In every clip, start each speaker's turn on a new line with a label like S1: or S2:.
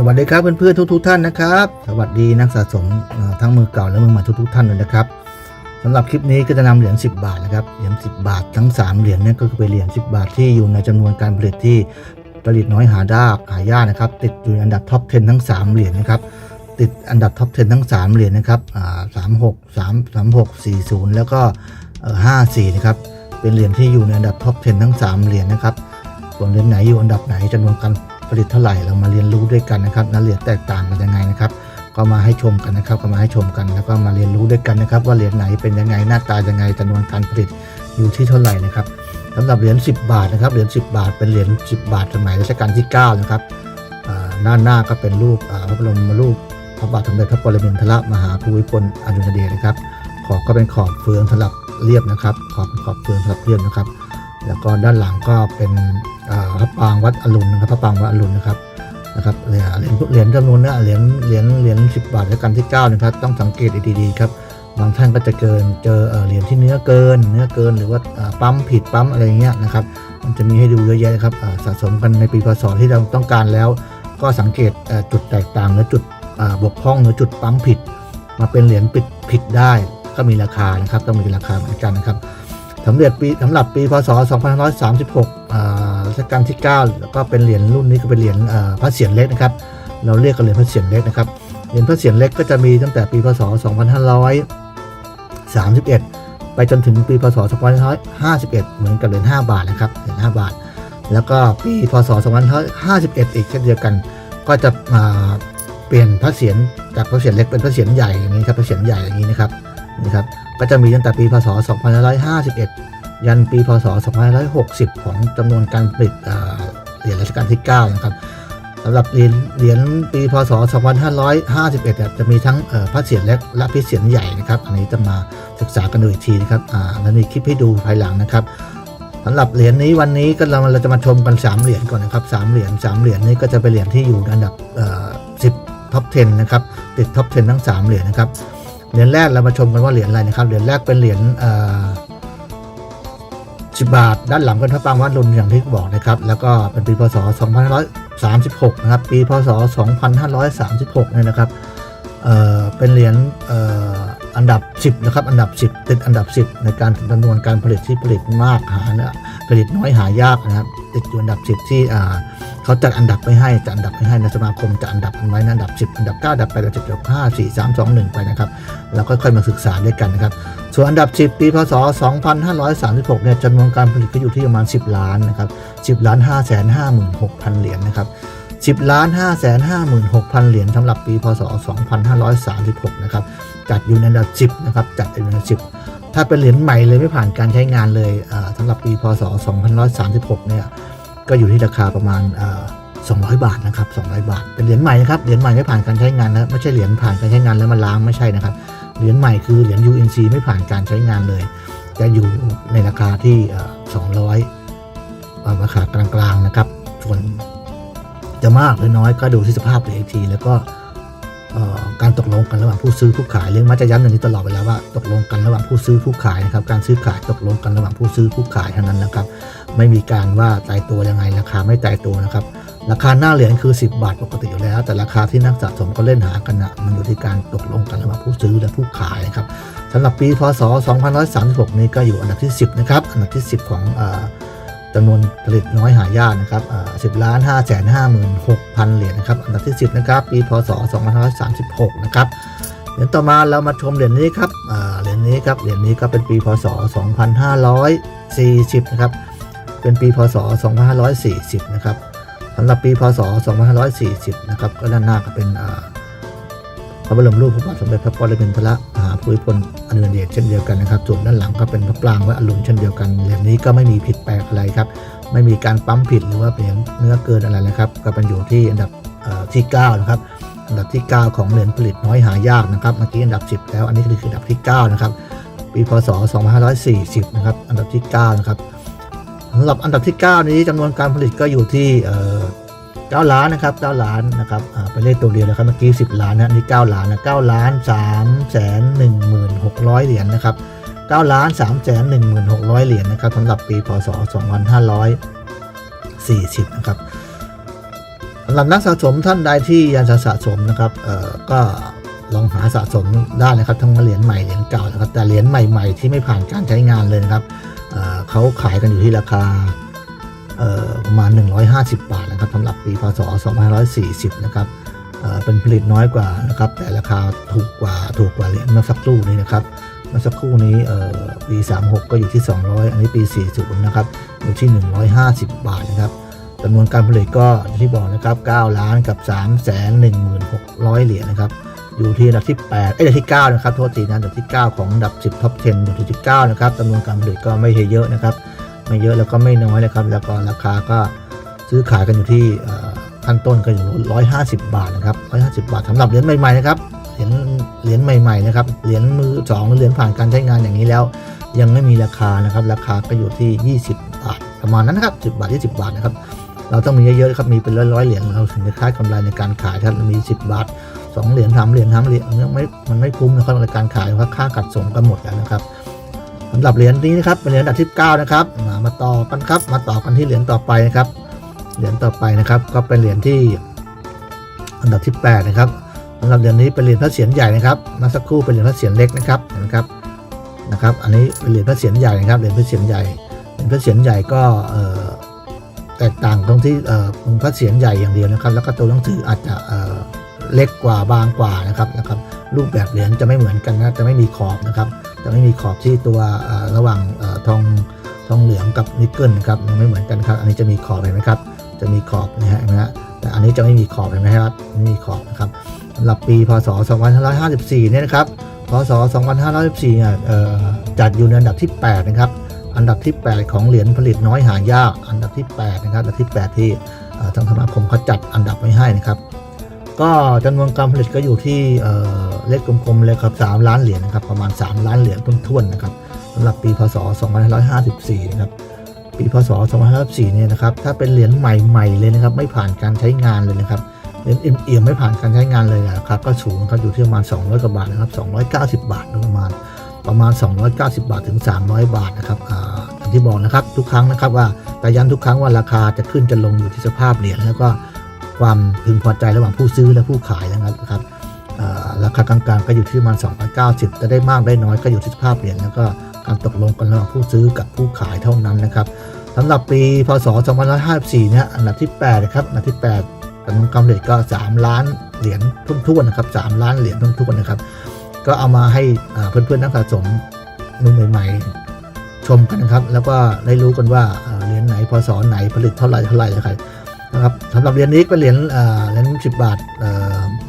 S1: สวัสดีครับเพื่อนๆทุกๆท่านนะครับ สวัสดีนักสะสมทั้งมือเก่าและมือใหม่ทุกๆท่านเลยนะครับสำหรับคลิปนี้ก็จะนำเหรียญ10 บาทนะครับเหรียญ10 บาททั้ง 3 เหรียญนี่ก็คือเป็นเหรียญ10 บาทที่อยู่ในจำนวนการผลิตที่ผลิตน้อยหาได้หายากนะครับ ติดอยู่ในอันดับท็อป 10 ทั้ง 3 เหรียญนะครับติดอันดับท็อป 10 ทั้ง 3 เหรียญนะครับอ่า36 3 36 40แล้วก็เอ่อ54นะครับเป็นเหรียญที่อยู่ในอันดับท็อป 10 ทั้ง 3 เหรียญนะครับส่วนเหรียญไหนอยู่อันดับไหนจำนวนการ ผลิตเท่าไหร่เรามาเรียนรู้ด้วยกันนะครับนั้นเหรียญแตกต่างกันยังไงนะครับ ก็มาให้ชมกันนะครับ ก็มาให้ชมกันแล้วก็มาเรียนรู้ด้วยกันนะครับ ว่าเหรียญไหนเป็นยังไงหน้าตายังไงจำนวนการผลิตอยู่ที่เท่าไหร่นะครับสำหรับเหรียญ10 บาทนะครับเหรียญ10 บาท เป็นเหรียญ10 บาทสมัยรัชกาลที่9นะครับหน้าหน้าก็เป็นรูปพระบรมรูปพระบาทสมเด็จพระปรมินทรมหาภูมิพลอดุลยเดชนะครับขอบก็เป็นขอบเฟืองสลับเรียบนะครับ ขอบเป็นขอบเฟืองสลับเรียบนะครับ แล้วก็ด้านหลังก็เป็นพระปางวัดอรุณนะครับพระปางวัดอรุณนะครับนะครับเหรียญเหรียญจำนวนเนี้เหรียญเหรียญเหรียญสิบบาทรัชกาลที่9นะครับต้องสังเกตดีๆครับบางท่านก็จะเกินเจอเหรียญที่เนื้อเกิน เนื้อเกินหรือว่าปั๊มผิดปั๊มอะไรเงี้ยนะครับมันจะมีให้ดูเยอะแยะนะครับสะสมกันในปีพศที่เราต้องการแล้ว ก็สังเกตจุดแตกต่างหรือจุดบกพร่องหรือจุดปั๊มผิด มาเป็นเหรียญปิดผิดได้ ก็มีราคานะครับต้องมีราคาเหมือนกันนะครับ สำเร็จปีสำหรับปีพศ 2536อ่ารัชกาลที่ 9 แล้วก็เป็นเหรียญรุ่นนี้ก็เป็นเหรียญพระเศียรเล็กนะครับ เราเรียกกันเหรียญพระเศียรเล็กนะครับ เหรียญพระเศียรเล็กก็จะมีตั้งแต่ปีพศ 2531 ไปจนถึงปีพศ 2551 เหมือนกับเหรียญ5บาทนะครับ เหรียญ5บาท แล้วก็ปีพศ 2551 อีกเช่นเดียวกัน ก็จะมาเปลี่ยนพระเศียรจากพระเศียรเล็กเป็นพระเศียรใหญ่อย่างนี้ครับ พระเศียรใหญ่อย่างนี้นะครับ นี่ครับก็จะมีตั้งแต่ปีพศ 2551 ยันปีพศ 2560 ของจำนวนการผลิตเหรียญรัชกาลที่ 9 นะครับสำหรับเหรียญเหรียญปีพศ 2551เนี่ยจะมีทั้งพระเศียรเล็กและพระเศียรใหญ่นะครับ อันนี้จะมาศึกษากันดูอีกทีนะครับอ่าแล้วมีคลิปให้ดูภายหลังนะครับสำหรับเหรียญนี้วันนี้ก็เราเราจะมาชมกัน 3 เหรียญก่อนนะครับ3เหรียญ3เหรียญนี้ก็จะเป็นเหรียญที่อยู่ในอันดับ10ท็อป 10 นะครับ ติดท็อป 10 ทั้ง 3 เหรียญนะครับ เหรียญแรกเรามาชมกันว่าเหรียญอะไรนะครับ เหรียญแรกเป็นเหรียญสิบบาท ด้านหลังเป็นพระปางวัดรุนอย่างที่บอกนะครับ แล้วก็เป็นปีพศ 2536 นะครับ ปีพศ 2536 เนี่ยนะครับเเป็นเหรียญอ,อันดับ 10 นะครับ อันดับ 10 ติดอันดับ 10 ในการจำนวนการผลิตที่ผลิตมากหาเนี่ยผลิตน้อยหายากนะครับ ติดอยู่อันดับ 10 ที่ เขาจัดอันดับไม่ให้จัดอันดับไม่ให้ในสมาคมจัดอันดับไว้ในอันดับ 10 อันดับ 9 อันดับ8อันดับ7อันดับ5 4 3 2 1 ไปนะครับแล้วค่อยๆมาศึกษาด้วยกันนะครับ ส่วนอันดับ 10 ปีพศ 2536 เนี่ยจำนวนการผลิตก็อยู่ที่ประมาณ 10 ล้านนะครับ 10 ล้าน 5 5 6 0 0 0 เหรียญนะครับ10ล้าน5 5 6 0 0 0 เหรียญสำหรับปีพศ 2536 นะครับ จัดอยู่ในอันดับ 10 นะครับ จัดอยู่ในอันดับ 10 ถ้าเป็นเหรียญใหม่เลยไม่ผ่านการใช้งานเลยสำหรับปีพศ 2536 เนี่ย ก็อยู่ที่ราคาประมาณ200 บาทนะครับ200 บาท เป็นเหรียญใหม่นะครับเหรียญใหม่ไม่ผ่านการใช้งานนะไม่ใช่เหรียญผ่านการใช้งานแล้วมาล้างไม่ใช่นะครับเหรียญใหม่คือเหรียญ UNC ไม่ผ่านการใช้งานเลย จะอยู่ในราคาที่ 200ราคากลางๆนะครับส่วนจะมากหรือน้อยก็ดูที่สภาพเหรียญอีกทีแล้วก็การตกลงกันระหว่างผู้ซื้อผู้ขายเรื่องมักจะย้ำอย่างนี้ตลอดเวลาว่าตกลงกันระหว่างผู้ซื้อผู้ขายนะครับการซื้อขายตกลงกันระหว่างผู้ซื้อผู้ขายเท่านั้นนะครับ ไม่มีการว่าตายตัวยังไงราคาไม่ตายตัวนะครับ ราคาหน้าเหรียญคือ 10 บาทปกติอยู่แล้ว แต่ราคาที่นักสะสมก็เล่นหากันนะมันอยู่ที่การตกลงกันระหว่างผู้ซื้อและผู้ขายนะครับสำหรับปีพศ 2536 นี้ก็อยู่อันดับที่ 10 นะครับ อันดับที่ 10 ของจำนวนผลิตน้อยหายากนะครับเอ่อ10ล้าน5แสน56,000เหรียญนะครับ อันดับที่ 10 นะครับ ปีพศ 2536 นะครับ เหรียญต่อมาเรามาชมเหรียญนี้ครับเหรียญนี้ครับ เหรียญนี้ก็เป็นปีพศ 2540 นะครับ เป็นปีพศ 2540 นะครับสำหรับปีพศ 2540 นะครับก็ด้านหน้าก็เป็นพระบรมรูปพระบาทสมเด็จพระปรมินทรมหาภูมิพลอดุลยเดชเช่นเดียวกันนะครับส่วนด้านหลังก็เป็นพระปรางวัดอรุณเช่นเดียวกันเหรียญนี้ก็ไม่มีผิดแปลกอะไรครับ ไม่มีการปั๊มผิดหรือว่าเป็นเนื้อเกินอะไรนะครับ ก็เป็นอยู่ที่อันดับเอ่อที่9นะครับอันดับที่ 9 ของเหรียญผลิตน้อยหายากนะครับเมื่อกี้อันดับ 10 แล้วอันนี้คืออันดับที่ 9 นะครับ ปีพศ 2540 นะครับ อันดับที่ 9 นะครับ สำหรับอันดับที่ 9 นี้จำนวนการผลิตก็อยู่ที่เอ่อ9ล้านนะครับ9ล้านนะครับอ่าเป็นเลขตัวเดียวนะครับเมื่อกี้10ล้านนะอันนี่9ล้านนะ9ล้าน3แสน16,600เหรียญนะครับ9ล้าน3แสน16,600เหรียญนะครับสำหรับปีพศ2540นะครับสำหรับนักสะสมท่านใดที่ยังจะสะสมนะครับเอ่อก็ลองหาสะสมได้นะครับทั้งเหรียญใหม่เหรียญเก่านะครับแต่เหรียญใหม่ ๆ ที่ไม่ผ่านการใช้งานเลยนะครับ เขาขายกันอยู่ที่ราคาประมาณ 150 บาทนะครับสำหรับปีพศ 2540 นะครับเเป็นผลิตน้อยกว่านะครับแต่ราคาถูกกว่าถูกกว่าเหรียญเมื่อสักครู่นี้นะครับเมื่อสักครู่นี้ปี 36 ก็อยู่ที่ 200 อันนี้ปี 40 นะครับอยู่ที่ 150 บาทนะครับจำนวนการผลิตก็อย่างที่บอกนะครับ9ล้านกับ 3 1 6 0 0 เหรียญนะครับ อยู่ที่อันดับที่ 8 เอ้ยอันดับที่ 9 นะครับ โทษทีนะอันดับที่ 9 ของอันดับ 10 ท็อป 10 อยู่ที่9นะครับจำนวนการผลิตก็ไม่ใช่เยอะนะครับ ไม่เยอะแล้วก็ไม่น้อยนะครับ แล้วก็ราคาก็ซื้อขายกันอยู่ที่อ่อขั้นต้นก็อยู่150 บาทนะครับ 150 บาทสำหรับเหรียญใหม่ๆนะครับ เหรียญ เหรียญใหม่ๆนะครับ เหรียญมือสองเหรียญผ่านการใช้งานอย่างนี้แล้ว ยังไม่มีราคานะครับ ราคาก็อยู่ที่ 20 บาท ประมาณนั้นนะครับ 10 บาท 20 บาทนะครับ เราต้องมีเยอะๆครับมีเป็นร้อยๆเหรียญเราถึงจะคาดกำไรในการขายถ้ามี 10 บาท2เหรียญ3เหรียญ3เหรียญมันไม่มันไม่คุ้มนะครับในการขายเพราะค่ากัดส่งก็หมดแล้วนะครับสำหรับเหรียญนี้นะครับเป็นเหรียญอันดับที่9นะครับมามาต่อกันครับ มาต่อกันที่เหรียญต่อไปนะครับเหรียญต่อไปนะครับก็เป็นเหรียญที่อันดับที่ 8 นะครับสำหรับเหรียญนี้เป็นเหรียญพระเศียรใหญ่นะครับมาสักครู่เป็นเหรียญพระเศียรเล็กนะครับนะครับนะครับ อันนี้เป็นเหรียญพระเศียรใหญ่นะครับเหรียญพระเศียรใหญ่เหรียญพระเศียรใหญ่ก็เอ่อ แตกต่างตรงที่เอ่อเป็นพระเศียรใหญ่อย่างเดียวนะครับ แล้วก็ตัวหนังสืออาจจะเเล็กกว่าบางกว่านะครับนะครับรูปแบบเหรียญจะไม่เหมือนกันนะจะไม่มีขอบนะครับจะไม่มีขอบที่ตัวระหว่างอทองทองเหลืองกับนิกเกิลนะครับมันไม่เหมือนกันครับ อันนี้จะมีขอบเห็นไหมครับ จะมีขอบนะฮะเห็นไหมฮะแต่อันนี้จะไม่มีขอบเห็นไหมครับไม่มีขอบนะครับสำหรับปีพศ 2554 เนี่ยนะครับพศ 2554เนี่ยเอ่อจัดอยู่ในอันดับที่ 8 นะครับ อันดับที่ 8 ของเหรียญผลิตน้อยหายาก อันดับที่ 8 นะครับ อันดับที่ 8 ที่ทางสมาคมเขาจัดอันดับไว้ให้นะครับ ก็จำนวนการผลิตก็อยู่ที่เลขกลมๆเลยครับ3ล้านเหรียญนะครับ ประมาณ 3 ล้านเหรียญต้นๆนะครับสำหรับปีพศ 2554 นะครับ ปีพศ 2554 เนี่ยนะครับ ถ้าเป็นเหรียญใหม่ๆเลยนะครับ ไม่ผ่านการใช้งานเลยนะครับเหรียญเอี่ยมไม่ผ่านการใช้งานเลยนะครับ ก็สูงครับอยู่ที่ประมาณ 200 กว่าบาทนะครับ 290 บาทโดยประมาณ ประมาณ 290 บาทถึง 300 บาทนะครับอ่าอย่างที่บอกนะครับทุกครั้งนะครับว่าแต่ย้ำทุกครั้งว่าราคาจะขึ้นจะลงอยู่ที่สภาพเหรียญแล้วก็ความพึงพอใจระหว่างผู้ซื้อและผู้ขายนะครับอ่าราคากลางๆก็อยู่ที่ประมาณ290จะได้มากได้น้อยก็อยู่ที่สภาพเหรียญแล้วก็การตกลงกันระหว่างผู้ซื้อกับผู้ขายเท่านั้นนะครับสำหรับปีพศ 2554เนี่ยอันดับที่8นะครับอันดับที่8จำนวนกำไรก็ 3 ล้านเหรียญทุ่นๆนะครับ3ล้านเหรียญทุ่นๆนะครับ ก็เอามาให้อ่าเพื่อนๆนักสะสมมือใหม่ๆ ชมกันนะครับ แล้วก็ได้รู้กันว่าเหรียญไหนพศไหนผลิตเท่าไหร่เท่าไหร่นะครับนะครับสำหรับเหรียญนี้เป็นเหรียญเหรียญสิบบาท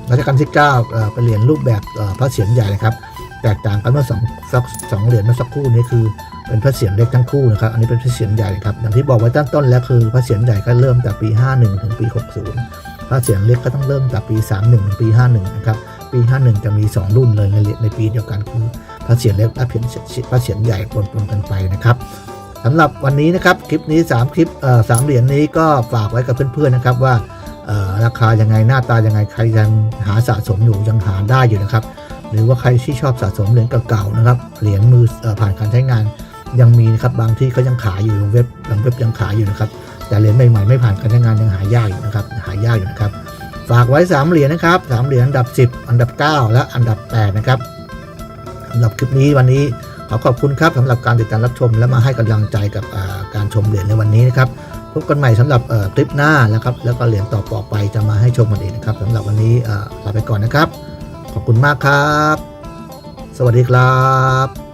S1: รัชกาลที่9เอ่อเป็นเหรียญรูปแบบพระเศียรใหญ่นะครับ แตกต่างกันเมื่อสองสักสองเหรียญเมื่อสักครู่นี้คือเป็นพระเศียรเล็กทั้งคู่นะครับ อันนี้เป็นพระเศียรใหญ่ครับ อย่างที่บอกไว้ตั้งต้นแล้วคือพระเศียรใหญ่ก็เริ่มแต่ปี 51 ถึงปี 60 พระเศียรเล็กก็ต้องเริ่มแต่ปี 31 ถึงปี 51 นะครับ ปี 51 จะมี 2 รุ่นเลยในในปีเดียวกันคือพระเศียรเล็กและเพียนพระเศียรใหญ่ปนๆกันไปนะครับสำหรับวันนี้นะครับคลิปนี้ 3 คลิปเอ่อสามเหรียญนี้ก็ฝากไว้กับเพื่อนๆนะครับว่าเอ่อราคายังไงหน้าตายังไงใครยังหาสะสมอยู่ยังหาได้อยู่นะครับ หรือว่าใครที่ชอบสะสมเหรียญเก่าๆนะครับเหรียญมือเอ่อผ่านการใช้งานยังมีนะครับบางที่เขายังขายอยู่เว็บบางเว็บยังขายอยู่นะครับ แต่เหรียญใหม่ๆไม่ผ่านการใช้งานยังหายากอยู่นะครับหายากอยู่นะครับ ฝากไว้ 3 เหรียญนะครับ3เหรียญอันดับ 10 อันดับ 9 และอันดับ 8 นะครับสำหรับคลิปนี้วันนี้ขอขอบคุณครับสำหรับการติดตามรับชม และมาให้กำลังใจกับการชมเหรียญในวันนี้นะครับพบกันใหม่สำหรับคลิปหน้านะครับ แล้วก็เหรียญต่อไปจะมาให้ชมกันอีกนะครับสำหรับวันนี้ลาไปก่อนนะครับ ขอบคุณมากครับ สวัสดีครับ